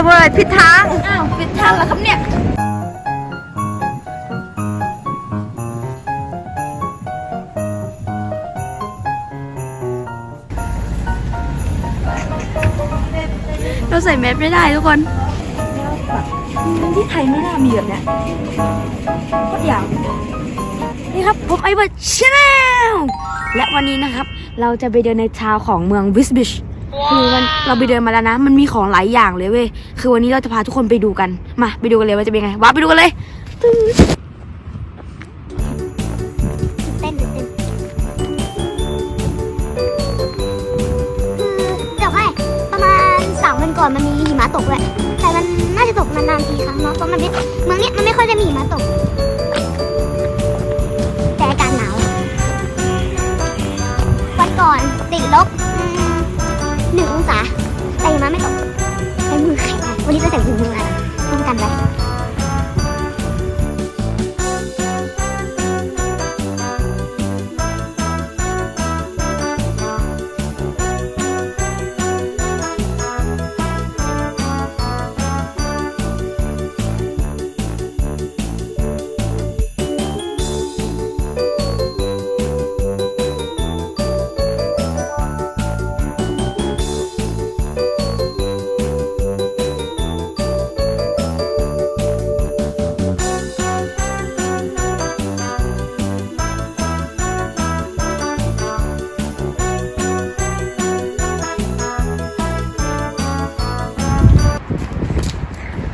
ระเบิดผิดทาง อ้าวผิดทางแล้วครับเนี่ย เราใส่แมสไม่ได้ทุกคน ที่ไทยไม่น่ามีแบบเนี้ยโคตรอย่างนี่ครับ ผมไอเบิร์ดชาแนลและวันนี้นะครับ เราจะไปเดินในทาวน์ของเมืองวิสบิช คือมันเราไปเดินมาแล้วนะ มันมีของหลายอย่างเลยเว้ย คือวันนี้เราจะพาทุกคนไปดูกัน มาไปดูกันเลยว่าจะเป็นไงว้าไปดูกันเลยตึ้งเต้นตื่นเต้นคือจะบอกให้ประมาณสามวันก่อนมันมีหิมะตกด้วยแต่มันน่าจะตกนานๆทีครั้งเนาะ เพราะมันไม่เมืองเนี้ยมันไม่ค่อยจะมีหิมะตก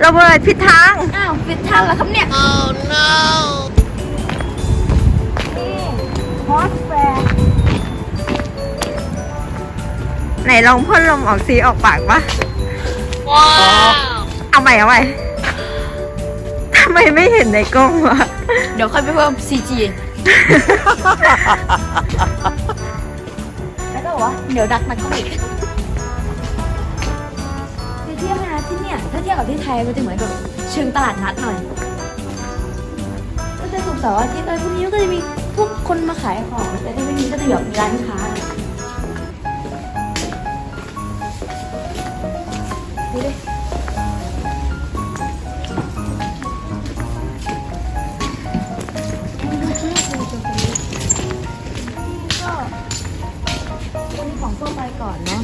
ระเบิดผิดทาง อ้าวผิดทางแล้วครับเนี่ยฮอสแฟร์ไหนลองพ่นลมออกซีออกปากปะว้าวเอาใหม่เอาใหม่ทำไมไม่เห็นในกล้องวะ เดี๋ยวค่อยไปเพิ่ม CG แล้วก็บอกว่าเดี๋ยวดักมันก็อีกไปเที่เนี่ยถ้าเทียบกับที่ไทยมันจะเหมือนแบบเชิงตลาดนัดหน่อยก็จะสุกเสาร์อาทิตย์อะไรพวกนี้ก็จะมีพวกคนมาขายของแต่ที่ไม่มีก็จะแบบร้านค้าดูดิก็เป็นของทั่วไปก่อนเนาะ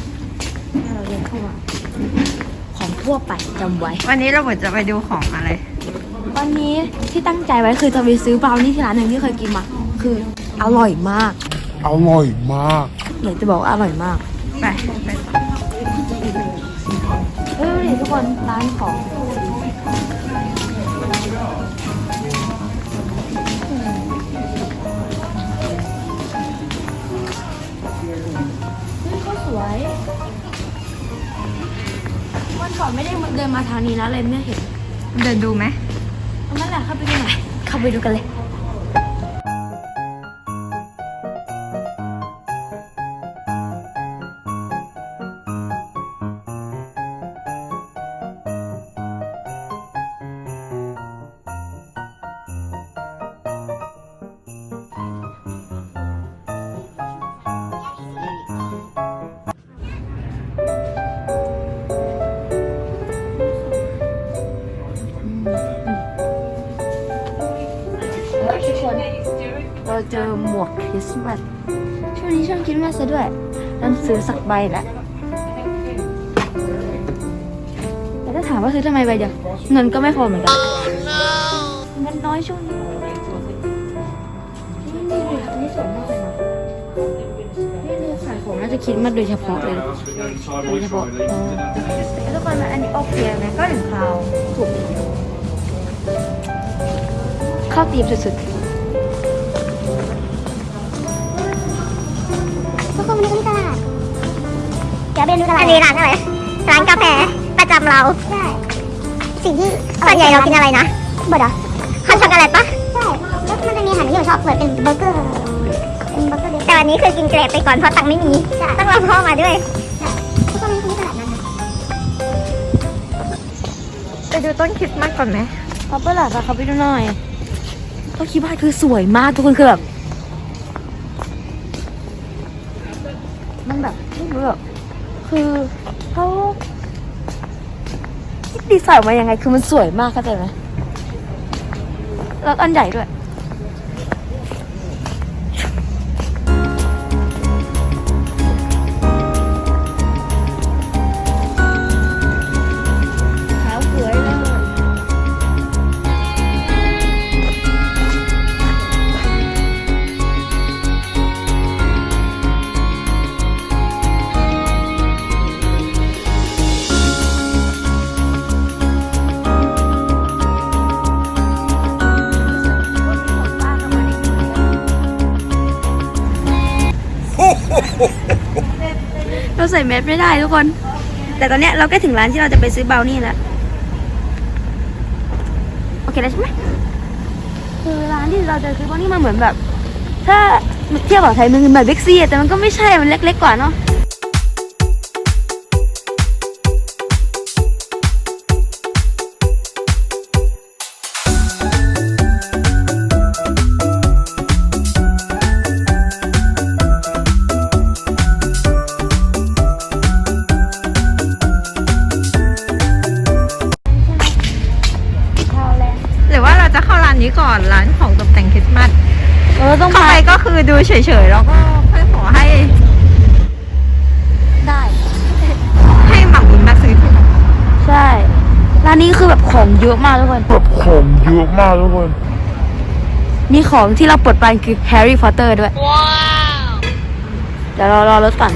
ให้เราเดินเข้ามา ทั่วไปจำไว้ วันนี้เราเหมือนจะไปดูของอะไร วันนี้ที่ตั้งใจไว้คือจะไปซื้อบราวนี่ที่ร้านหนึ่งที่เคยกินมาคืออร่อยมาก อร่อยมากอยากจะบอกว่าอร่อยมาก ไปไปเฮ้ยนี่ทุกคนร้านของ วันก่อนไม่ได้เดินมาทางนี้นะเลยไม่เห็น เดินดูไหมเอานั่นแหละเข้าไปดูหน่อยเข้าไปดูกันเลย เราเจอหมวกคริสต์มาสช่วงนี้ช่วงคริสต์มาสซะด้วยต้องซื้อสักใบแหละแต่ถ้าถามว่าซื้อทำไมใบเดียวเงินก็ไม่พอเหมือนกันเงินน้อยช่วงนี้นี่นี่เลยอันนี้สวยมากเลยนะนี่ดูขายของน่าจะคิดมาโดยเฉพาะเลยโดยเฉพาะเออแล้วทุกคนนะอันนี้โอเคไหมก็ถึงคราวถูกเข้าตีมสุดๆ เดี๋ยวเบนดูตลาดอันนี้ร้านอะไรร้านกาแฟประจำเรา ใช่ สิ่งที่ส่วนใหญ่เรากินอะไรนะเบอร์ดฮอตช็อกโกแลตปะใช่แล้วมันจะมีอาหารที่เราชอบเปิดเป็นเบอร์เกอร์เป็นเบอร์เกอร์เดียวแต่วันนี้คือกินเกรดไปก่อนเพราะตังค์ไม่มี ต้องรอพ่อมาด้วยทุกคนวันนี้ก็มีตลาดนั้นนะไปดูต้นคริสต์มาสก่อนไหมเขาเปิดหลักเขาไปดูหน่อยเขาคิดว่าคือสวยมากทุกคนคือแบบมันแบบไม่รู้แบบ คือเขาดีไซน์มายังไง คือมันสวยมากเข้าใจไหมแล้วอันใหญ่ด้วย เราใส่แมสไม่ได้ทุกคน แต่ตอนเนี้ยเราใกล้ถึงร้านที่เราจะไปซื้อเบลนี่แล้ว โอเคแล้วใช่ไหมคือร้านที่เราจะซื้อเบลนี่มันเหมือนแบบ ถ้าเทียบกับไทยมันเหมือนเบ็กซี่แต่มันก็ไม่ใช่ มันเล็กๆกว่าเนาะ ของเยอะมากทุกคนแบบของเยอะมากทุกคน มีของที่เราปลดปลานคือแฮร์รี่พอตเตอร์ด้วย ว้าว เดี๋ยวเรารอรถก่อน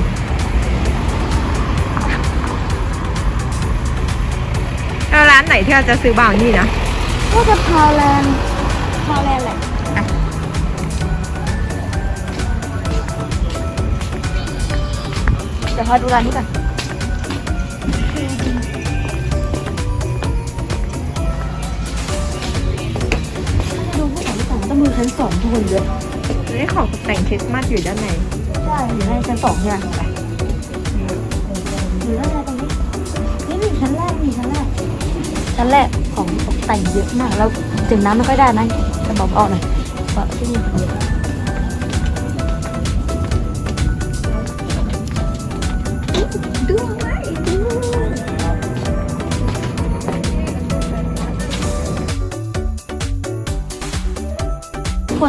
แล้วร้านไหนที่เราจะซื้อบราวนี่นะ ก็จะพาวแลนด์พาวแลนด์แหละ เดี๋ยวพอดูร้านนี้ก่อน ชั้นสองทุกคนเยอะนี่ของตกแต่งคริสต์มาสอยู่ด้านในใช่อยู่ในชั้นสองใช่ไหมไปอยู่ด้านในตรงนี้นี่มีชั้นแรกมีชั้นแรกชั้นแรกของตกแต่งเยอะมากแล้วถึงน้ำไม่ค่อยได้นะจะบอกออกหน่อยเพราะที่นี่คนเยอะ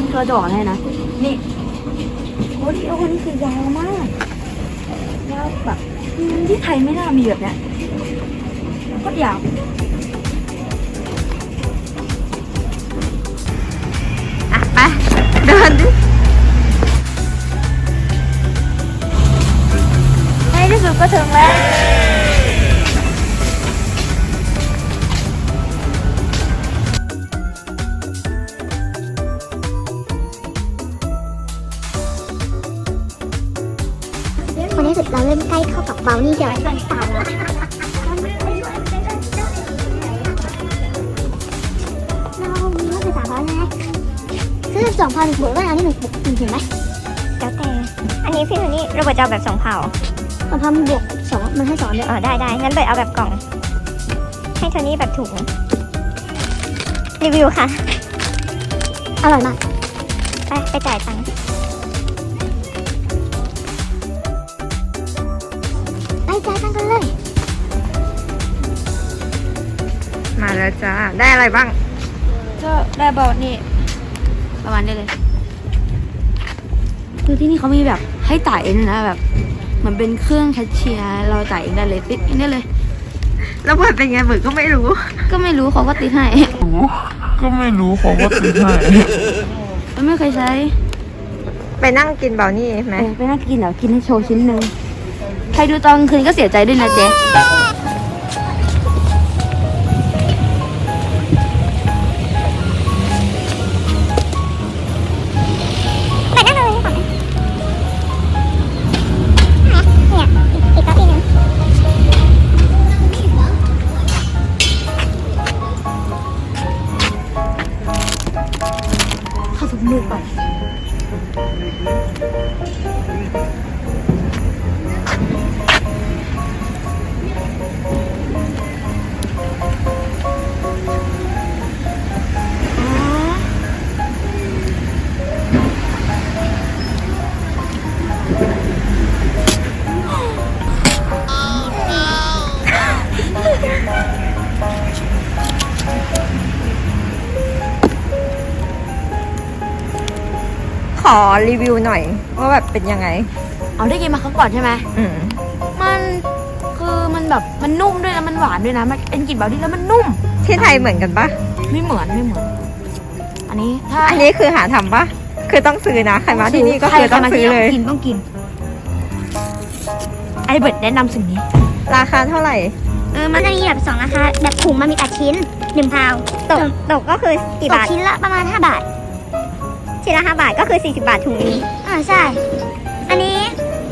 คนกระโดดให้นะ นี่โอ้ดิโอนี่คือยาวมาก ยาวแบบที่ไทยไม่น่ามีแบบเนี้ยโคตรยาวอะไป เดินดิในที่สุดก็ถึงแล้ว เราเริ่มใกล้เข้ากับเบลนี่เดี๋ยวตามแล้วเรามีรถไฟฟ้าแล้วนะซื้อสองพันบวกว่าอันนี้หนึ่งบุกถึงไหมแล้วแต่ อันนี้พี่โทนี่เราจะเอาแบบสองเผาสองพันบวกสองมันให้สองเดียวเออได้ได้งั้นเบิร์ดเอาแบบกล่อง ให้โทนี่แบบถุงรีวิวค่ะ อร่อยมาก ไปไปจ่ายตังค์ จ่ายตังค์กันเลย มาแล้วจ้า ได้อะไรบ้าง ก็ได้บอลนี่ ประมาณนี้เลย คือที่นี่เขามีแบบให้จ่ายเองนะแบบเหมือนเป็นเครื่องแคชเชียร์เราจ่ายเองได้เลยติดเองได้เลย แล้วเปิดเป็นไงเบิร์ดก็ไม่รู้ ก็ไม่รู้เขาก็ติดให้ ก็ไม่รู้เขาก็ติดให้มันไม่เคยใช้ ไปนั่งกินบราวนี่ไหมเออไปนั่งกินเดี๋ยวกินให้โชว์ชิ้นหนึ่ง ใครดูตอนกลางคืนก็เสียใจด้วยนะเจ๊ อรีวิวหน่อยว่าแบบเป็นยังไง เอาได้กินมาครั้งก่อนใช่ไหม อืมมันคือมันแบบมันนุ่มด้วยนะมันหวานด้วยนะ มันเป็นกลิ่นเบาดี้แล้วมันนุ่ม ที่ไทยเหมือนกันปะไม่เหมือนไม่เหมือน อันนี้ถ้าอันนี้คือหาทำปะคือต้องซื้อนะ ใครมาที่นี่ก็คือต้องซื้อเลยใครมาที่นี่กินต้องกินไอเบิร์ดแนะนำสิ่งนี้ ราคาเท่าไหร่ เออมันจะมีแบบสองราคาแบบถุงมันมีแปดชิ้นหนึ่งพาวตกตกก็คือกี่บาทชิ้นละประมาณ 5 บาท ชิ้นละ5บาทก็คือ 40 บาทถุงนี้อ่าใช่ อันนี้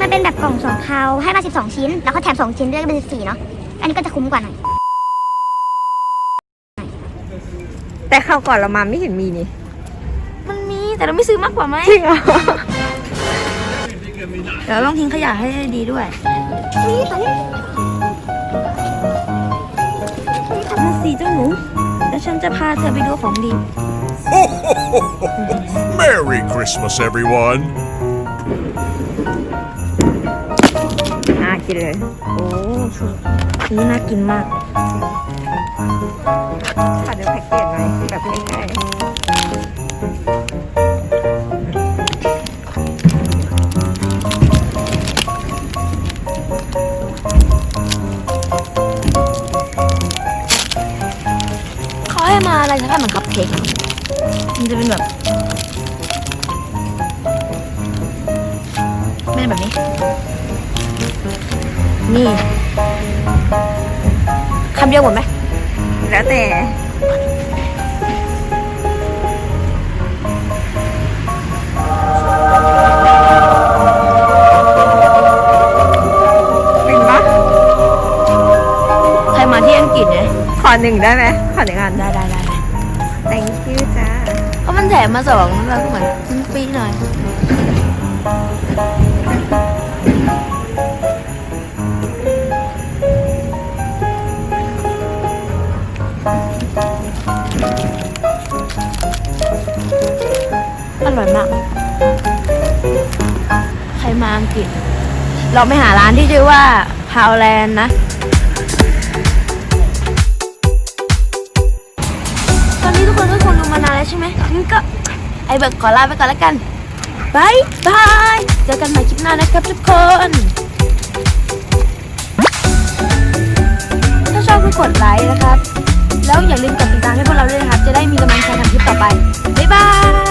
มันเป็นแบบกล่องสองพาวให้มา 12 ชิ้น แล้วก็แถม 2 ชิ้นด้วยก็เป็น 14 เนาะ อันนี้ก็จะคุ้มกว่าหน่อย แต่คราวก่อนเรามาไม่เห็นมีนี่มันมีแต่เราไม่ซื้อมากกว่าไหมจริงเหรอเดี๋ยวต้องทิ้งขยะให้ดีด้วย นี่ตัวนี้มาสีเจ้าหนู แล้วฉันจะพาเธอไปดูของดี Merry Christmas, everyone. น่ากินเลย โอ้นี่น่ากินมากขอดูแพ็กเกจหน่อยแบบใกล้เขาให้มาอะไรสักอย่างเหมือนคัพเค้กอะมันจะเป็นแบบ เป็นแบบนี้ นี่คำเดียวหมดไหมๆแล้วแต่เป็นปะใครมาที่อังกฤษเนี่ยขอหนึ่งได้ไหมขอหนึ่งอันได้ได้ได้ได้ thank you จ้าเพราะมันแถมมาสองแล้วก็เหมือนซื้อฟรีหน่อย ร่อยมาก ใครมาอังกฤษ เราไปหาร้านที่ชื่อว่าฮาวแลนด์นะ ตอนนี้ทุกคนก็คงดูมานานแล้วใช่ไหมงั้นก็ ไอเบิร์กขอลาไปก่อนแล้วกันบายบาย เจอกันใหม่คลิปหน้านะครับทุกคน ถ้าชอบก็กดไลค์นะครับ แล้วอย่าลืมกดติดตามให้พวกเราด้วยนะครับ จะได้มีกำลังใจทำคลิปต่อไป บ๊ายบาย